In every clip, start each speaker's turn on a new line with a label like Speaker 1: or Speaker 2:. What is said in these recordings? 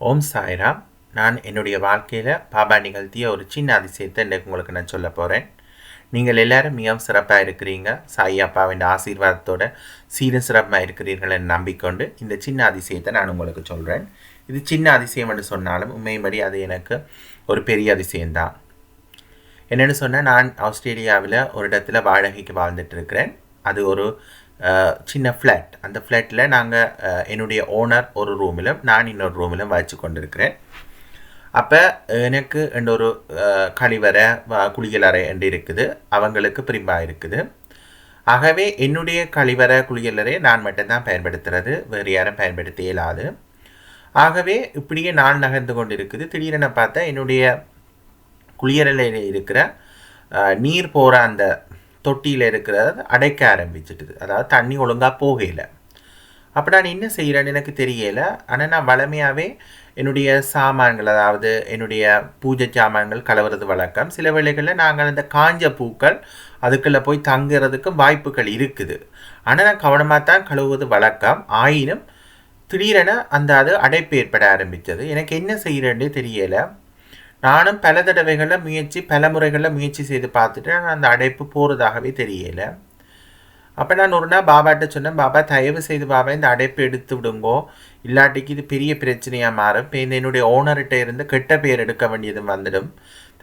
Speaker 1: ஓம் சாய்ராம். நான் என்னுடைய வாழ்க்கையில் பாபா நிகழ்த்திய ஒரு சின்ன அதிசயத்தை இன்றைக்கு உங்களுக்கு நான் சொல்ல போகிறேன் நீங்கள் எல்லாரும் மிகவும் சிறப்பாக இருக்கிறீங்க. சாய் அப்பாவின் ஆசீர்வாதத்தோட சீர சிறப்பாக இருக்கிறீர்கள் என்று நம்பிக்கொண்டு இந்த சின்ன அதிசயத்தை நான் உங்களுக்கு சொல்கிறேன் இது சின்ன அதிசயம் என்று சொன்னாலும் உண்மையின்படி அது எனக்கு ஒரு பெரிய அதிசயம்தான். என்னென்னு சொன்னால் நான் ஆஸ்திரேலியாவில் ஒரு இடத்துல வாடகைக்கு வாழ்ந்துட்டு இருக்கிறேன். அது ஒரு சின்ன ஃப்ளாட் அந்த ஃப்ளாட்டில் நாங்கள் என்னுடைய ஓனர் ஒரு ரூமிலும் நான் இன்னொரு ரூமிலும் வச்சு கொண்டிருக்கிறேன். அப்போ எனக்கு என்ற ஒரு கழிவறை வ- குளியலறை என்று இருக்குது. அவங்களுக்கு பிரிம்பாக இருக்குது. ஆகவே என்னுடைய கழிவறை குளியலறை நான் மட்டும்தான் பயன்படுத்துறது. வேறு யாரும் பயன்படுத்த இயலாது. ஆகவே இப்படியே நான் நகர்ந்து கொண்டு இருக்குது திடீரென பார்த்தா என்னுடைய குளியலறையில் இருக்கிற நீர் போகிற அந்த தொட்டியில் இருக்கிறத அடைக்க ஆரம்பிச்சிட்டுது. அதாவது தண்ணி ஒழுங்காக போகல. அப்போ நான் என்ன செய்கிறேன்னு எனக்கு தெரியல. ஆனால் நான் வளமையாகவே என்னுடைய சாமான்கள் அதாவது என்னுடைய பூஜை சாமான்கள் கலவுறது வழக்கம். சில வேளைகளில் நாங்கள் அந்த காஞ்ச பூக்கள் அதுக்குள்ளே போய் தங்குறதுக்கும் வாய்ப்புகள் இருக்குது. ஆனால் நான் கவனமாக தான் கழுவுவது வழக்கம். ஆயினும் திடீரென அந்த அது அடைப்பு ஏற்பட ஆரம்பித்தது எனக்கு என்ன செய்கிறேன்னு தெரியலை. நானும் பல தடவைகளில் முயற்சி பல முறைகளில் முயற்சி செய்து பார்த்துட்டு ஆனால் அந்த அடைப்பு போகிறதாகவே தெரியலை. அப்போ நான் ஒரு நாள் பாபாட்ட சொன்னேன் பாபா தயவு செய்து பாபா இந்த அடைப்பு எடுத்து விடுங்கோ. இல்லாட்டிக்கு இது பெரிய பிரச்சனையாக மாறும். இப்போ இந்த என்னுடைய ஓனர்கிட்ட இருந்து கெட்ட பேர் எடுக்க வேண்டியது வந்துடும்.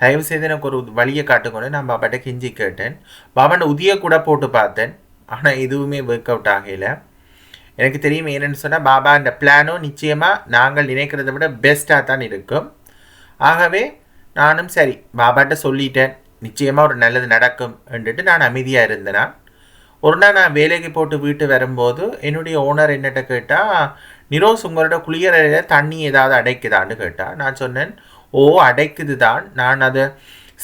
Speaker 1: தயவு செய்து எனக்கு ஒரு வழியை காட்டுக்கொண்டு நான் பாபாட்ட கெஞ்சி கேட்டேன். பாபாண்ட உதிய கூட போட்டு பார்த்தேன். ஆனால் எதுவுமே ஒர்க் அவுட் ஆகல. எனக்கு தெரியும் என்னென்னு சொன்னால் பாபா அந்த பிளானும் நிச்சயமாக நாங்கள் நினைக்கிறத விட பெஸ்ட்டாக தான் இருக்கும். ஆகவே நானும் சரி பாபாட்ட சொல்லிட்டேன். நிச்சயமாக ஒரு நல்லது நடக்கும் என்றுட்டு நான் அமைதியாக இருந்தேனா ஒரு நாள் நான் வேலைக்கு போட்டு வீட்டு வரும்போது என்னுடைய ஓனர் என்னட்ட கேட்டால் நிரோஸ் உங்களோட குளியலையில் தண்ணி ஏதாவது அடைக்குதான்னு கேட்டால் நான் சொன்னேன் ஓ அடைக்குது தான் நான் அதை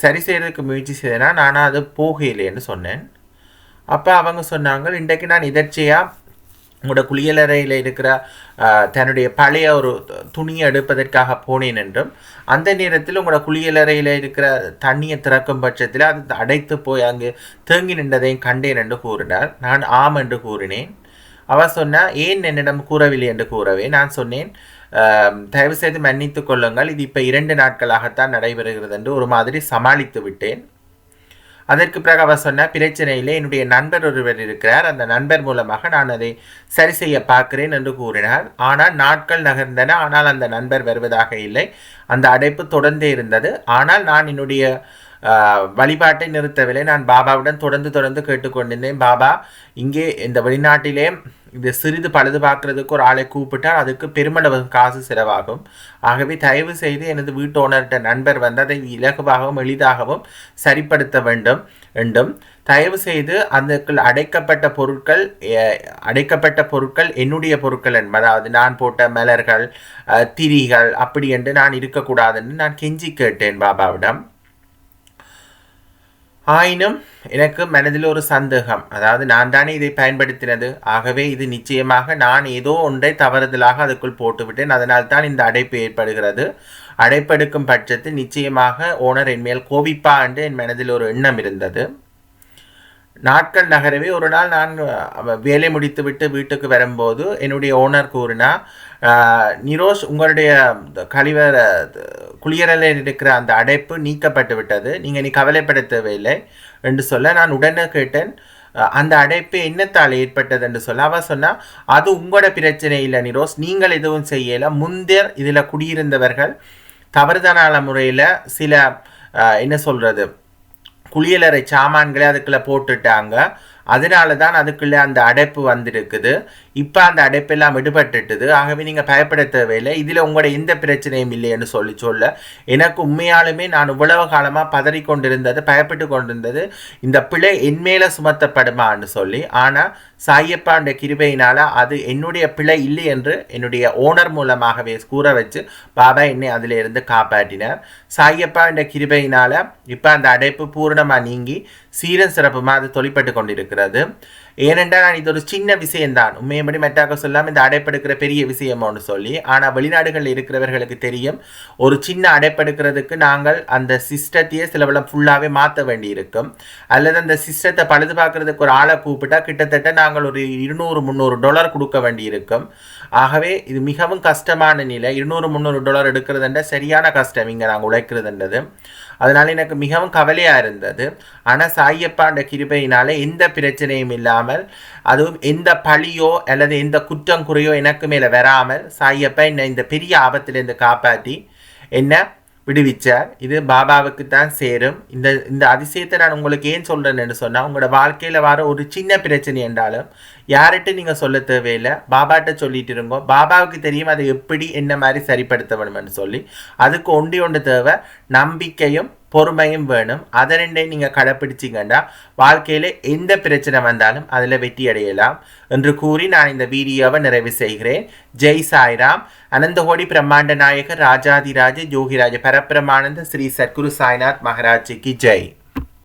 Speaker 1: சரி செய்கிறதுக்கு முயற்சி செய்தேனா நானும் அது போகலைன்னு சொன்னேன். அப்போ அவங்க சொன்னாங்க இன்றைக்கு நான் இதர்ச்சியாக உங்களோட குளியலறையில் இருக்கிற தன்னுடைய பழைய ஒரு துணியை எடுப்பதற்காக போனேன் என்றும் அந்த நேரத்தில் உங்களோட குளியலறையில் இருக்கிற தண்ணியை திறக்கும் பட்சத்தில் அது அடைத்து போய் அங்கு தேங்கி நின்றதையும் கண்டேன் என்று கூறினார். நான் ஆம் என்று கூறினேன். அவர் சொன்னால் ஏன் என்னிடம் கூறவில்லை என்று கூறவே? நான் சொன்னேன் தயவுசெய்து மன்னித்து கொள்ளுங்கள். இது இப்போ இரண்டு நாட்களாகத்தான் நடைபெறுகிறது என்று ஒரு மாதிரி சமாளித்து விட்டேன். அதற்கு பிறகு அவர் சொன்ன பிரச்சனையிலே என்னுடைய நண்பர் ஒருவர் இருக்கிறார். அந்த நண்பர் மூலமாக நான் அதை சரி செய்ய பார்க்கிறேன் என்று கூறினார். ஆனால் நாட்கள் நகர்ந்தன. ஆனால் அந்த நண்பர் வருவதாக இல்லை. அந்த அடைப்பு தொடர்ந்தே இருந்தது. ஆனால் நான் என்னுடைய வழிபாட்டை நிறுத்தவில்லை. நான் பாபாவுடன் தொடர்ந்து தொடர்ந்து கேட்டுக்கொண்டிருந்தேன் பாபா இங்கே இந்த வெளிநாட்டிலே இது சிறிது பழுது பார்க்கறதுக்கு ஒரு ஆளை கூப்பிட்டால் அதுக்கு பெருமளவு காசு செலவாகும். ஆகவே தயவு செய்து எனது வீட்டு ஓனர்கிட்ட நண்பர் வந்து அதை இலகுவாகவும் எளிதாகவும் சரிப்படுத்த வேண்டும் என்றும் தயவு செய்து அதுக்குள் அடைக்கப்பட்ட பொருட்கள் அடைக்கப்பட்ட பொருட்கள் என்னுடைய பொருட்கள் என்பது அதாவது நான் போட்ட மலர்கள் திரிகள் அப்படி என்று நான் இருக்கக்கூடாதுன்னு நான் கெஞ்சி கேட்டேன் பாபாவிடம். ஆயினும் எனக்கு மனதில் ஒரு சந்தேகம். அதாவது நான் தானே இதை பயன்படுத்தினது. ஆகவே இது நிச்சயமாக நான் ஏதோ ஒன்றை தவறுதலாக அதுக்குள் போட்டுவிட்டேன். அதனால் தான் இந்த அடைப்பு ஏற்படுகிறது. அடைப்பெடுக்கும் பட்சத்தில் நிச்சயமாக ஓனர் என் மேல் கோபிப்பா என்று என் மனதில் ஒரு எண்ணம் இருந்தது. நாட்கள் நகரவே ஒரு நாள் நான் வேலை முடித்துவிட்டு வீட்டுக்கு வரும்போது என்னுடைய ஓனர் கூறினா நிரோஸ் நிரோஷ் உங்களுடைய கழிவற குளியலில் இருக்கிற அந்த அடைப்பு நீக்கப்பட்டு விட்டது. நீங்கள் நீ கவலைப்பட தேவையில்லை என்று சொல்ல நான் உடனே கேட்டேன். அந்த அடைப்பு என்னத்தால் ஏற்பட்டது? என்று சொல்ல அவ சொன்னா அது உங்களோட பிரச்சனை இல்லை நிரோஸ் நீங்கள் எதுவும் செய்யலை. முந்தர் இதில் குடியிருந்தவர்கள் தவறுதலான முறையில் சில என்ன சொல்கிறது குளியலறை சாமான்களை அதுக்குள்ளே போட்டுட்டாங்க. அதனால தான் அதுக்குள்ளே அந்த அடைப்பு வந்திருக்குது. இப்போ அந்த அடைப்பெல்லாம் விடுபட்டுட்டுது. ஆகவே நீங்கள் பயப்பட தேவையில்லை. இதில் உங்களோட எந்த பிரச்சனையும் இல்லைன்னு சொல்லி சொல்ல. எனக்கு உண்மையாலுமே நான் இவ்வளவு காலமாக பதறி கொண்டிருந்தது பயப்பட்டு கொண்டிருந்தது. இந்த பிழை என் மேலே சுமத்தப்படுமான்னு சொல்லி. ஆனால் சாயப்பாண்ட கிருபையினால் அது என்னுடைய பிழை இல்லை என்று என்னுடைய ஓனர் மூலமாகவே கூற வச்சு பாபா என்னை அதிலிருந்து காப்பாற்றினார். சாயப்பா என்ற கிருபையினால் இப்போ அந்த அடைப்பு பூரணமாக நீங்கி சீரன் சிறப்புமாக அது தொழிற்பட்டு கொண்டிருக்கிறது. ஏனென்றால் நான் இது ஒரு சின்ன விஷயம்தான் உண்மையபடி மெட்டாக்க சொல்லாமல் இந்த அடைப்படுக்கிற பெரிய விஷயமோன்னு சொல்லி ஆனால் வெளிநாடுகளில் இருக்கிறவர்களுக்கு தெரியும் ஒரு சின்ன அடைப்படுக்கிறதுக்கு நாங்கள் அந்த சிஸ்டத்தையே சிலவளம் ஃபுல்லாகவே மாற்ற வேண்டி இருக்கும் அல்லது அந்த சிஸ்டத்தை பழுது பார்க்கறதுக்கு ஒரு ஆளை கூப்பிட்டா கிட்டத்தட்ட நாங்கள் ஒரு இருநூறு முந்நூறு டாலர் கொடுக்க வேண்டி இருக்கும் ஆகவே இது மிகவும் கஷ்டமான நிலை. இருநூறு முந்நூறு டாலர் எடுக்கிறதுன்ற சரியான கஷ்டம். இங்கே நாங்கள் உழைக்கிறதுன்றது. அதனால் எனக்கு மிகவும் கவலையாக இருந்தது. ஆனால் சாயப்பாண்ட கிருபையினால எந்த பிரச்சனையும் இல்லாமல் அதுவும் எந்த பழியோ அல்லது எந்த குற்றம் குறையோ எனக்கு மேலே வராமல் சாயப்பா என்னை இந்த பெரிய ஆபத்திலேருந்து காப்பாற்றி என்ன விடுவிச்சார். இது பாபாவுக்கு தான் சேரும். இந்த இந்த அதிசயத்தை நான் உங்களுக்கு ஏன் சொல்கிறேன்னு சொன்னால் உங்களோட வாழ்க்கையில் வர ஒரு சின்ன பிரச்சனை என்றாலும் யார்கிட்ட நீங்கள் சொல்ல தேவையில்லை. பாபாட்ட சொல்லிட்டு இருங்கோ. பாபாவுக்கு தெரியும் அதை எப்படி என்ன மாதிரி சரிப்படுத்த வேணும்னு சொல்லி அதுக்கு ஒண்டி ஒன்று தேவை. நம்பிக்கையும் பொறுமையும் வேணும். அதை ரெண்டையும் நீங்கள் கடைப்பிடிச்சிங்கன்னா வாழ்க்கையில் எந்த பிரச்சனை வந்தாலும் அதில் வெற்றி அடையலாம் என்று கூறி நான் இந்த வீடியோவை நிறைவு செய்கிறேன். ஜெய் சாய்ராம். அனந்தகோடி பிரம்மாண்ட நாயகர் ராஜாதிராஜ ஜோகிராஜ பரபிரமானந்த ஸ்ரீ சத்குரு சாய்நாத் மகாராஜிக்கு ஜெய்.